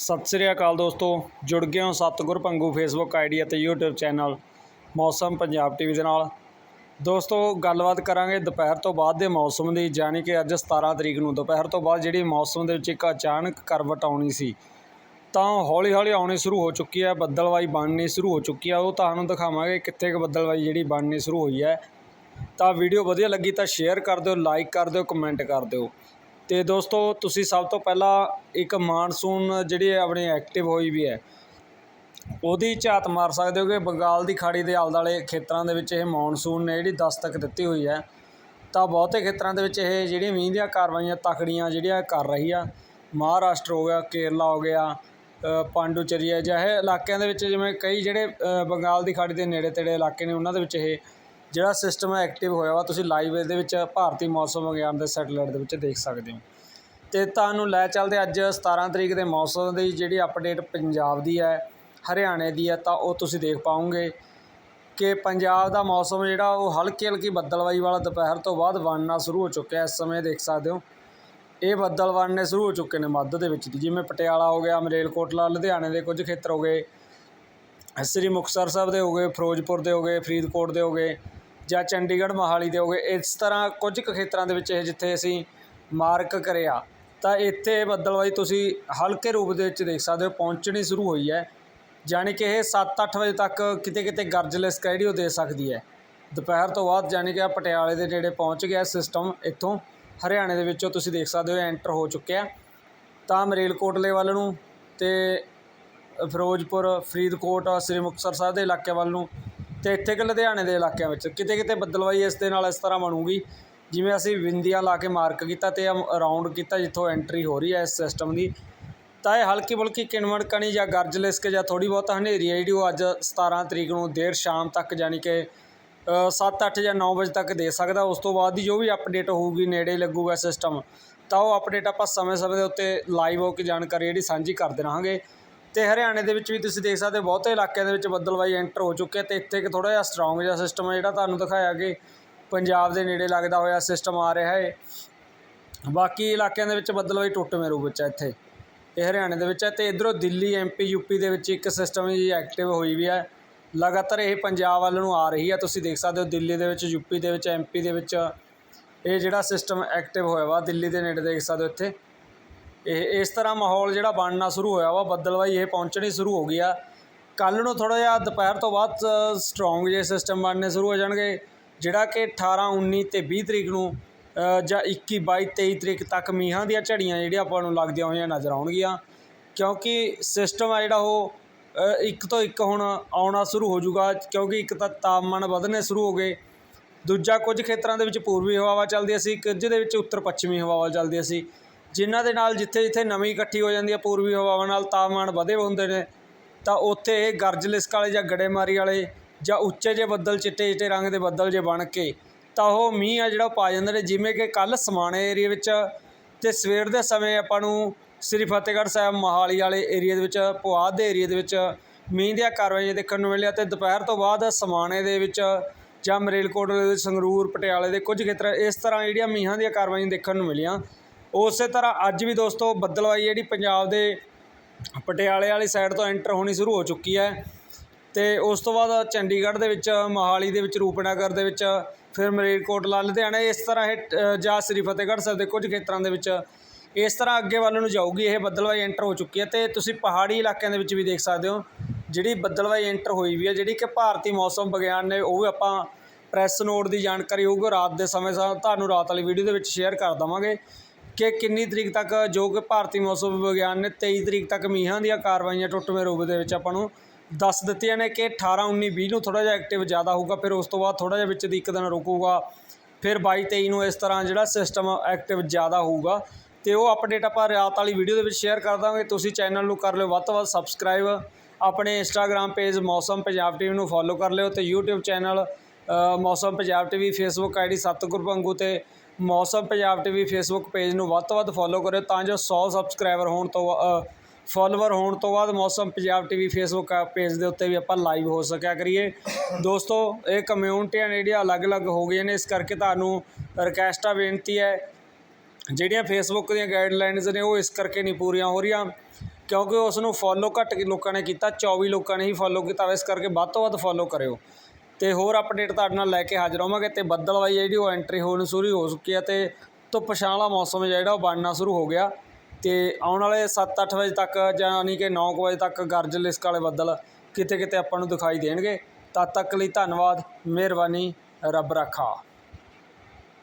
ਸਤਿ ਸ੍ਰੀ ਅਕਾਲ ਦੋਸਤੋ, ਜੁੜ ਗਏ ਹੋ ਸਤਿਗੁਰ ਪੰਗੂ ਫੇਸਬੁੱਕ ਆਈਡੀ ਅਤੇ YouTube channel Mausam Punjab TV ਦੇ ਨਾਲ। ਦੋਸਤੋ, ਗੱਲਬਾਤ ਕਰਾਂਗੇ ਦੁਪਹਿਰ ਤੋਂ ਬਾਅਦ ਦੇ ਮੌਸਮ ਦੀ, ਯਾਨੀ ਕਿ ਅੱਜ 17 ਤਰੀਕ ਨੂੰ। ਦੁਪਹਿਰ ਤੋਂ ਬਾਅਦ ਜਿਹੜੀ ਮੌਸਮ ਦੇ ਵਿੱਚ ਇੱਕ ਅਚਾਨਕ ਕਰਵਟ ਆਉਣੀ ਸੀ, ਤਾਂ ਹੌਲੀ ਹੌਲੀ ਆਉਣੀ ਸ਼ੁਰੂ ਹੋ ਚੁੱਕੀ ਹੈ, ਬੱਦਲਵਾਈ ਬਣਨੀ ਸ਼ੁਰੂ ਹੋ ਚੁੱਕੀ ਹੈ। ਉਹ ਤੁਹਾਨੂੰ ਦਿਖਾਵਾਂਗੇ ਕਿੱਥੇ ਕੁ ਬੱਦਲਵਾਈ ਜਿਹੜੀ ਬਣਨੀ ਸ਼ੁਰੂ ਹੋਈ ਹੈ। ਤਾਂ ਵੀਡੀਓ ਵਧੀਆ ਲੱਗੀ ਤਾਂ ਸ਼ੇਅਰ ਕਰ ਦਿਓ ਲਾਈਕ ਕਰ ਦਿਓ ਕਮੈਂਟ ਕਰ ਦਿਓ। ਅਤੇ ਦੋਸਤੋ ਤੁਸੀਂ ਸਭ ਤੋਂ ਪਹਿਲਾਂ ਇੱਕ ਮਾਨਸੂਨ ਜਿਹੜੀ ਆਪਣੀ ਐਕਟਿਵ ਹੋਈ ਵੀ ਹੈ। ਉਹਦੀ ਝਾਤ ਮਾਰ ਸਕਦੇ ਹੋ ਕਿ ਬੰਗਾਲ ਦੀ ਖਾੜੀ ਦੇ ਆਲੇ ਦੁਆਲੇ ਖੇਤਰਾਂ ਦੇ ਵਿੱਚ ਇਹ ਮੌਨਸੂਨ ਨੇ ਜਿਹੜੀ ਦਸਤਕ ਦਿੱਤੀ ਹੋਈ ਹੈ। ਤਾਂ ਬਹੁਤੇ ਖੇਤਰਾਂ ਦੇ ਵਿੱਚ ਇਹ ਜਿਹੜੀਆਂ ਮੀਂਹ ਦੀਆਂ ਕਾਰਵਾਈਆਂ ਤਕੜੀਆਂ ਜਿਹੜੀਆਂ ਕਰ ਰਹੀ ਆ। ਮਹਾਰਾਸ਼ਟਰ ਹੋ ਗਿਆ ਕੇਰਲਾ ਹੋ ਗਿਆ ਅ, ਪਾਂਡੂਚੇਰੀ ਹੈ ਜਿਹੇ ਇਲਾਕਿਆਂ ਦੇ ਵਿੱਚ ਜਿਵੇਂ ਕਈ ਜਿਹੜੇ ਬੰਗਾਲ ਦੀ ਖਾੜੀ ਦੇ ਨੇੜੇ ਤੇੜੇ ਇਲਾਕੇ ਨੇ ਉਹਨਾਂ ਦੇ ਵਿੱਚ ਇਹ ਜਿਹੜਾ ਸਿਸਟਮ ਹੈ ਐਕਟਿਵ ਹੋਇਆ ਵਾ, ਤੁਸੀਂ ਲਾਈਵ ਇਹਦੇ ਵਿੱਚ ਭਾਰਤੀ ਮੌਸਮ ਵਿਗਿਆਨ ਦੇ ਸੈਟੇਲਾਈਟ ਦੇ ਵਿੱਚ ਦੇਖ ਸਕਦੇ ਹੋ। ਤੇ ਤੁਹਾਨੂੰ ਲੈ ਚੱਲਦੇ ਅੱਜ 17 ਤਰੀਕ ਦੇ ਮੌਸਮ ਦੀ ਜਿਹੜੀ ਅਪਡੇਟ ਪੰਜਾਬ ਦੀ ਹੈ, ਹਰਿਆਣੇ ਦੀ ਹੈ, ਤਾਂ ਉਹ ਤੁਸੀਂ ਦੇਖ ਪਾਓਗੇ ਕਿ ਪੰਜਾਬ ਦਾ ਮੌਸਮ ਜਿਹੜਾ, ਉਹ ਹਲਕੀ ਹਲਕੀ ਬੱਦਲਵਾਈ ਵਾਲਾ ਦੁਪਹਿਰ ਤੋਂ ਬਾਅਦ ਬਣਨਾ ਸ਼ੁਰੂ ਹੋ ਚੁੱਕਿਆ ਇਸ ਸਮੇਂ ਦੇਖ ਸਕਦੇ ਹੋ, ਇਹ ਬੱਦਲ ਬਣਨੇ ਸ਼ੁਰੂ ਹੋ ਚੁੱਕੇ ਨੇ ਮੱਧ ਦੇ ਵਿੱਚ ਜਿਵੇਂ ਪਟਿਆਲਾ ਹੋ ਗਿਆ, ਮਰੇਲਕੋਟਲਾ, ਲੁਧਿਆਣੇ ਦੇ ਕੁਝ ਖੇਤਰ ਹੋ ਗਏ, ਸ੍ਰੀ ਮੁਕਤਸਰ ਸਾਹਿਬ ਦੇ ਹੋ ਗਏ, ਫਿਰੋਜ਼ਪੁਰ ਦੇ ਹੋ ਗਏ, ਫਰੀਦਕੋਟ ਦੇ ਹੋ ਗਏ ਜਾਂ ਚੰਡੀਗੜ੍ਹ ਮੋਹਾਲੀ ਦੇ ਹੋ ਗਏ ਇਸ ਤਰ੍ਹਾਂ ਕੁਝ ਕੁ ਖੇਤਰਾਂ ਦੇ ਵਿੱਚ ਇਹ ਜਿੱਥੇ ਅਸੀਂ ਮਾਰਕ ਕਰਿਆ, ਤਾਂ ਇੱਥੇ ਬੱਦਲਵਾਈ ਤੁਸੀਂ ਹਲਕੇ ਰੂਪ ਦੇ ਵਿੱਚ ਦੇਖ ਸਕਦੇ ਹੋ, ਪਹੁੰਚਣੀ ਸ਼ੁਰੂ ਹੋਈ ਹੈ। ਜਾਣੀ ਕਿ ਇਹ 7-8 ਵਜੇ ਤੱਕ ਕਿਤੇ ਕਿਤੇ ਗਰਜਲੈਸ ਕਹਿੜੀ ਉਹ ਦੇ ਸਕਦੀ ਹੈ। ਦੁਪਹਿਰ ਤੋਂ ਬਾਅਦ ਜਾਣੀ ਕਿ ਪਟਿਆਲੇ ਦੇ ਨੇੜੇ ਪਹੁੰਚ ਗਿਆ ਸਿਸਟਮ ਇੱਥੋਂ ਹਰਿਆਣੇ ਦੇ ਵਿੱਚੋਂ ਤੁਸੀਂ ਦੇਖ ਸਕਦੇ ਹੋ ਐਂਟਰ ਹੋ ਚੁੱਕਿਆ ਤਾਂ ਮਰੇਲਕੋਟਲੇ ਵੱਲ ਨੂੰ ਤੇ ਫਿਰੋਜ਼ਪੁਰ, ਫਰੀਦਕੋਟ, ਸ੍ਰੀ ਮੁਕਤਸਰ ਸਾਹਿਬ ਦੇ ਇਲਾਕੇ ਵੱਲ ਨੂੰ ਤੇ ਇੱਥੇ ਕਿ ਲੁਧਿਆਣੇ ਦੇ ਇਲਾਕਿਆਂ ਵਿੱਚ ਕਿਤੇ ਕਿਤੇ ਬੱਦਲਵਾਈ ਇਸ ਦੇ ਨਾਲ ਇਸ ਤਰ੍ਹਾਂ ਬਣੂਗੀ, ਜਿਵੇਂ ਅਸੀਂ ਬਿੰਦੀਆਂ ਲਾ ਕੇ ਮਾਰਕ ਕੀਤਾ ਤੇ ਰਾਉਂਡ ਕੀਤਾ ਜਿੱਥੋਂ ਐਂਟਰੀ ਹੋ ਰਹੀ ਹੈ ਇਸ ਸਿਸਟਮ ਦੀ। ਤਾਂ ਇਹ ਹਲਕੀ ਬੁਲਕੀ ਕਿਣਮਣ ਕਣੀ ਜਾਂ ਗਰਜ ਲਿਸਕ ਜਾਂ ਥੋੜੀ ਬਹੁਤ ਹਨੇਰੀ ਹੈ, ਜਿਹੜੀ ਉਹ ਅੱਜ 17 ਤਰੀਕ ਨੂੰ ਦੇਰ ਸ਼ਾਮ ਤੱਕ ਜਾਣੀ ਕਿ 7-8 ਜਾਂ 9 ਵਜੇ ਤੱਕ ਦੇ ਸਕਦਾ। ਉਸ ਤੋਂ ਬਾਅਦ ਦੀ ਜੋ ਵੀ ਅਪਡੇਟ ਹੋਊਗੀ, ਨੇੜੇ ਲੱਗੂਗਾ ਸਿਸਟਮ ਤਾਂ ਉਹ ਅਪਡੇਟ ਆਪਾਂ ਸਮੇਂ-ਸਮੇਂ ਦੇ ਉੱਤੇ ਲਾਈਵ ਹੋ ਕੇ ਜਾਣਕਾਰੀ ਜਿਹੜੀ ਸਾਂਝੀ ਕਰਦੇ ਰਹਾਂਗੇ। ਤੇ ਹਰਿਆਣੇ ਦੇ ਵਿੱਚ ਵੀ ਤੁਸੀਂ ਦੇਖ ਸਕਦੇ ਹੋ, ਬਹੁਤੇ ਇਲਾਕਿਆਂ ਦੇ ਵਿੱਚ ਬੱਦਲਵਾਈ ਐਂਟਰ ਹੋ ਚੁੱਕਿਆ ਤੇ ਇੱਥੇ ਇੱਕ ਥੋੜਾ ਜਿਹਾ ਸਟਰੋਂਗ ਜਿਹਾ ਸਿਸਟਮ ਹੈ ਜਿਹੜਾ ਤੁਹਾਨੂੰ ਦਿਖਾਇਆ ਕਿ ਪੰਜਾਬ ਦੇ ਨੇੜੇ ਲੱਗਦਾ ਹੋਇਆ ਸਿਸਟਮ ਆ ਰਿਹਾ ਹੈ। ਬਾਕੀ ਇਲਾਕਿਆਂ ਦੇ ਵਿੱਚ ਬੱਦਲਵਾਈ ਟੁੱਟਵੇਂ ਰੂਪ ਵਿੱਚ ਹੈ ਇੱਥੇ। ਇਹ ਹਰਿਆਣੇ ਦੇ ਵਿੱਚ ਹੈ ਤੇ ਇਧਰੋਂ ਦਿੱਲੀ ਐਮਪੀ ਯੂਪੀ ਦੇ ਵਿੱਚ ਇੱਕ ਸਿਸਟਮ ਜੀ ਐਕਟਿਵ ਹੋਈ ਵੀ ਹੈ। ਲਗਾਤਾਰ ਇਹ ਪੰਜਾਬ ਵੱਲ ਨੂੰ ਆ ਰਹੀ ਹੈ। ਤੁਸੀਂ ਦੇਖ ਸਕਦੇ ਹੋ ਦਿੱਲੀ ਦੇ ਵਿੱਚ ਯੂਪੀ ਦੇ ਵਿੱਚ ਐਮਪੀ ਦੇ ਵਿੱਚ ਇਹ ਜਿਹੜਾ ਸਿਸਟਮ ਐਕਟਿਵ ਹੋਇਆ ਵਾ, ਦਿੱਲੀ ਦੇ ਨੇੜੇ ਦੇਖ ਸਕਦੇ ਹੋ ਇੱਥੇ। ਇਹ ਇਸ ਤਰ੍ਹਾਂ ਮਾਹੌਲ ਜਿਹੜਾ ਬਣਨਾ ਸ਼ੁਰੂ ਹੋਇਆ ਵਾ, ਬੱਦਲਵਾਈ ਇਹ ਪਹੁੰਚਣੀ ਸ਼ੁਰੂ ਹੋ ਗਈ ਆ। ਕੱਲ ਨੂੰ ਥੋੜਾ ਜਿਹਾ ਦੁਪਹਿਰ ਤੋਂ ਬਾਅਦ ਸਟਰੋਂਗ ਜੇ ਸਿਸਟਮ ਬਣਨੇ ਸ਼ੁਰੂ ਹੋ ਜਾਣਗੇ, ਜਿਹੜਾ ਕਿ 18 19 ਤੇ 20 ਤਰੀਕ ਨੂੰ ਜਾਂ 21 22 23 ਤਰੀਕ ਤੱਕ ਮੀਂਹਾਂ ਦੀਆਂ ਝੜੀਆਂ ਜਿਹੜੀਆਂ ਆਪਾਂ ਨੂੰ ਲੱਗਦੀਆਂ ਹੋਈਆਂ ਨਜ਼ਰ ਆਉਣਗੀਆਂ। ਕਿਉਂਕਿ ਸਿਸਟਮ ਆ ਜਿਹੜਾ ਉਹ ਇੱਕ ਤੋਂ ਇੱਕ ਹੁਣ ਆਉਣਾ ਸ਼ੁਰੂ ਹੋ ਜਾਊਗਾ, ਕਿਉਂਕਿ ਇੱਕ ਤਾਂ ਤਾਪਮਾਨ ਵਧਣੇ ਸ਼ੁਰੂ ਹੋ ਗਏ। ਦੂਜਾ ਕੁਝ ਖੇਤਰਾਂ ਦੇ ਵਿੱਚ ਪੂਰਬੀ ਹਵਾਵਾਂ ਚੱਲਦੀਆਂ ਸੀ ਕੁਝ ਦੇ ਵਿੱਚ ਉੱਤਰ ਪੱਛਮੀ ਹਵਾਵਾਂ ਚੱਲਦੀਆਂ ਸੀ। ਜਿਨ੍ਹਾਂ ਦੇ ਨਾਲ ਜਿੱਥੇ ਜਿੱਥੇ ਨਮੀ ਇਕੱਠੀ ਹੋ ਜਾਂਦੀ ਹੈ ਪੂਰਬੀ ਹਵਾਵਾਂ ਨਾਲ ਤਾਪਮਾਨ ਵਧੇ ਹੁੰਦੇ ਨੇ, ਤਾਂ ਉੱਥੇ ਇਹ ਗਰਜ ਲਿਸਕ ਵਾਲੇ ਜਾਂ ਗੜੇਮਾਰੀ ਵਾਲੇ ਜਾਂ ਉੱਚੇ ਜਿਹੇ ਬੱਦਲ, ਚਿੱਟੇ ਚਿੱਟੇ ਰੰਗ ਦੇ ਬੱਦਲ ਜੇ ਬਣ ਕੇ, ਤਾਂ ਉਹ ਮੀਂਹ ਆ ਜਿਹੜਾ ਉਹ ਪਾ ਜਾਂਦੇ ਨੇ, ਜਿਵੇਂ ਕਿ ਕੱਲ ਸਮਾਣੇ ਏਰੀਆ ਵਿੱਚ ਤੇ ਸਵੇਰ ਦੇ ਸਮੇਂ ਆਪਾਂ ਨੂੰ ਸ੍ਰੀ ਫਤਿਹਗੜ੍ਹ ਸਾਹਿਬ ਮੋਹਾਲੀ ਵਾਲੇ ਏਰੀਆ ਦੇ ਵਿੱਚ, ਪੁਆਧ ਦੇ ਏਰੀਆ ਦੇ ਵਿੱਚ ਮੀਂਹ ਦੀਆਂ ਕਾਰਵਾਈਆਂ ਦੇਖਣ ਨੂੰ ਮਿਲਿਆ ਤੇ ਦੁਪਹਿਰ ਤੋਂ ਬਾਅਦ ਸਮਾਣੇ ਦੇ ਵਿੱਚ ਜਾਂ ਮਰੇਲਕੋਟ ਦੇ, ਸੰਗਰੂਰ, ਪਟਿਆਲੇ ਦੇ ਕੁਝ ਖੇਤਰ, ਇਸ ਤਰ੍ਹਾਂ ਜਿਹੜੀਆਂ ਮੀਂਹਾਂ ਦੀਆਂ ਕਾਰਵਾਈਆਂ ਦੇਖਣ ਨੂੰ ਮਿਲੀਆਂ ਉਸੇ ਤਰ੍ਹਾਂ ਅੱਜ ਵੀ ਦੋਸਤੋ ਬੱਦਲਵਾਈ ਜਿਹੜੀ ਪੰਜਾਬ ਦੇ ਪਟਿਆਲੇ ਵਾਲੀ ਸਾਈਡ ਤੋਂ ਐਂਟਰ ਹੋਣੀ ਸ਼ੁਰੂ ਹੋ ਚੁੱਕੀ ਹੈ ਤੇ ਉਸ ਤੋਂ ਬਾਅਦ ਚੰਡੀਗੜ੍ਹ ਦੇ ਵਿੱਚ ਮੋਹਾਲੀ ਦੇ ਵਿੱਚ ਰੂਪਨਗਰ ਦੇ ਵਿੱਚ ਫਿਰ ਮਰੇਲਕੋਟਲਾ ਲੁਧਿਆਣਾ ਇਸ ਤਰ੍ਹਾਂ ਇਹ ਅ, ਜਾਂ ਸ੍ਰੀ ਫਤਿਹਗੜ੍ਹ ਸਾਹਿਬ ਦੇ ਕੁਝ ਖੇਤਰਾਂ ਦੇ ਵਿੱਚ ਇਸ ਤਰ੍ਹਾਂ ਅੱਗੇ ਵੱਲ ਨੂੰ ਜਾਊਗੀ ਇਹ ਬੱਦਲਵਾਈ ਐਂਟਰ ਹੋ ਚੁੱਕੀ ਹੈ ਤੇ ਤੁਸੀਂ ਪਹਾੜੀ ਇਲਾਕਿਆਂ ਦੇ ਵਿੱਚ ਵੀ ਦੇਖ ਸਕਦੇ ਹੋ ਜਿਹੜੀ ਬੱਦਲਵਾਈ ਐਂਟਰ ਹੋਈ ਵੀ ਹੈ ਜਿਹੜੀ ਕਿ ਭਾਰਤੀ ਮੌਸਮ ਵਿਗਿਆਨ ਨੇ ਉਹ ਵੀ ਆਪਾਂ ਪ੍ਰੈਸ ਨੋਟ ਦੀ ਜਾਣਕਾਰੀ ਹੋਊਗੀ ਰਾਤ ਦੇ ਸਮੇਂ ਸਾ ਤੁਹਾਨੂੰ ਰਾਤ ਵਾਲੀ ਵੀਡੀਓ ਦੇ ਵਿੱਚ ਸ਼ੇਅਰ ਕਰ ਦਵਾਂਗੇ। ਕਿ ਕਿੰਨੀ ਤਰੀਕ ਤੱਕ, ਜੋ ਕਿ ਭਾਰਤੀ ਮੌਸਮ ਵਿਗਿਆਨ ਨੇ 23 ਤਰੀਕ ਤੱਕ ਮੀਂਹਾਂ ਦੀਆਂ ਕਾਰਵਾਈਆਂ ਟੁੱਟਵੇਂ ਰੂਪ ਦੇ ਵਿੱਚ ਆਪਾਂ ਨੂੰ ਦੱਸ ਦਿੱਤੀਆਂ ਨੇ ਕਿ 18 19 20 ਨੂੰ ਥੋੜਾ ਜਿਹਾ ਐਕਟਿਵ ਜ਼ਿਆਦਾ ਹੋਊਗਾ, ਫਿਰ ਉਸ ਤੋਂ ਬਾਅਦ ਥੋੜਾ ਜਿਹਾ ਵਿੱਚ ਦੀ ਇੱਕ ਦਿਨ ਰੁਕੂਗਾ। ਫਿਰ 22 23 ਨੂੰ ਇਸ ਤਰ੍ਹਾਂ ਜਿਹੜਾ ਸਿਸਟਮ ਐਕਟਿਵ ਜ਼ਿਆਦਾ ਹੋਊਗਾ। ਤੇ ਉਹ ਅਪਡੇਟ ਆਪਾਂ ਰਾਤ ਵਾਲੀ ਵੀਡੀਓ ਦੇ ਵਿੱਚ ਸ਼ੇਅਰ ਕਰ ਦਾਂਗੇ। ਤੁਸੀਂ ਚੈਨਲ ਨੂੰ ਕਰ ਲਿਓ ਵੱਧ ਤੋਂ ਵੱਧ ਸਬਸਕ੍ਰਾਈਬ ਆਪਣੇ ਇੰਸਟਾਗ੍ਰam ਪੇਜ ਮੌਸਮ ਪੰਜਾਬ ਟੀਵੀ ਨੂੰ ਫੋਲੋ ਕਰ ਲਿਓ ਤੇ YouTube channel Mausam Punjab TV Facebook ID ਸਤਿਗੁਰ ਪੰਗੂ ਤੇ ਮੌਸਮ ਪੰਜਾਬ ਟੀਵੀ ਫੇਸਬੁੱਕ ਪੇਜ ਨੂੰ ਵੱਧ ਤੋਂ ਵੱਧ ਫੋਲੋ ਕਰਿਓ ਤਾਂ ਜੋ 100 ਸਬਸਕ੍ਰਾਈਬਰ ਹੋਣ ਤੋਂ ਫੋਲੋਵਰ ਹੋਣ ਤੋਂ ਬਾਅਦ ਮੌਸਮ ਪੰਜਾਬ ਟੀਵੀ ਫੇਸਬੁੱਕ ਪੇਜ ਦੇ ਉੱਤੇ ਵੀ ਆਪਾਂ ਲਾਈਵ ਹੋ ਸਕਿਆ ਕਰੀਏ। ਦੋਸਤੋ, ਇਹ ਕਮਿਊਨਿਟੀਆਂ ਜਿਹੜੀਆਂ ਅਲੱਗ-ਅਲੱਗ ਹੋ ਗਈਆਂ ਨੇ, ਇਸ ਕਰਕੇ ਤੁਹਾਨੂੰ ਰਿਕਵੈਸਟ ਬੇਨਤੀ ਹੈ, ਜਿਹੜੀਆਂ ਫੇਸਬੁੱਕ ਦੀਆਂ ਗਾਈਡਲਾਈਨਸ ਨੇ, ਉਹ ਇਸ ਕਰਕੇ ਨਹੀਂ ਪੂਰੀਆਂ ਹੋ ਰਹੀਆਂ, ਕਿਉਂਕਿ ਉਸ ਨੂੰ ਫੋਲੋ ਘੱਟ ਲੋਕਾਂ ਨੇ ਕੀਤਾ 24 ਲੋਕਾਂ ਨੇ ਹੀ ਫੋਲੋ ਕੀਤਾ, ਇਸ ਕਰਕੇ ਵੱਧ ਤੋਂ ਵੱਧ ਫੋਲੋ ਕਰਿਓ। ਤੇ ਹੋਰ ਅਪਡੇਟ ਤੁਹਾਡੇ ਨਾਲ ਲੈ ਕੇ ਹਾਜ਼ਰ ਹੋਵਾਂਗੇ ਤੇ ਬੱਦਲਵਾਈ ਜਿਹੜੀ ਉਹ ਐਂਟਰੀ ਹੋਣ ਸ਼ੁਰੂ ਹੋ ਚੁੱਕੀ ਹੈ ਤੇ ਧੁੱਪ ਛਾਂ ਵਾਲਾ ਮੌਸਮ ਜਿਹੜਾ ਉਹ ਬਣਨਾ ਸ਼ੁਰੂ ਹੋ ਗਿਆ ਤੇ ਆਉਣ ਵਾਲੇ 7-8 ਵਜੇ ਤੱਕ ਯਾਨੀ ਕਿ 9 ਵਜੇ ਤੱਕ ਗਰਜ ਲਿਸਕ ਵਾਲੇ ਬੱਦਲ ਕਿਤੇ ਕਿਤੇ ਆਪਾਂ ਨੂੰ ਦਿਖਾਈ ਦੇਣਗੇ। ਤਦ ਤੱਕ ਲਈ ਧੰਨਵਾਦ, ਮਿਹਰਬਾਨੀ, ਰੱਬ ਰਾਖਾ।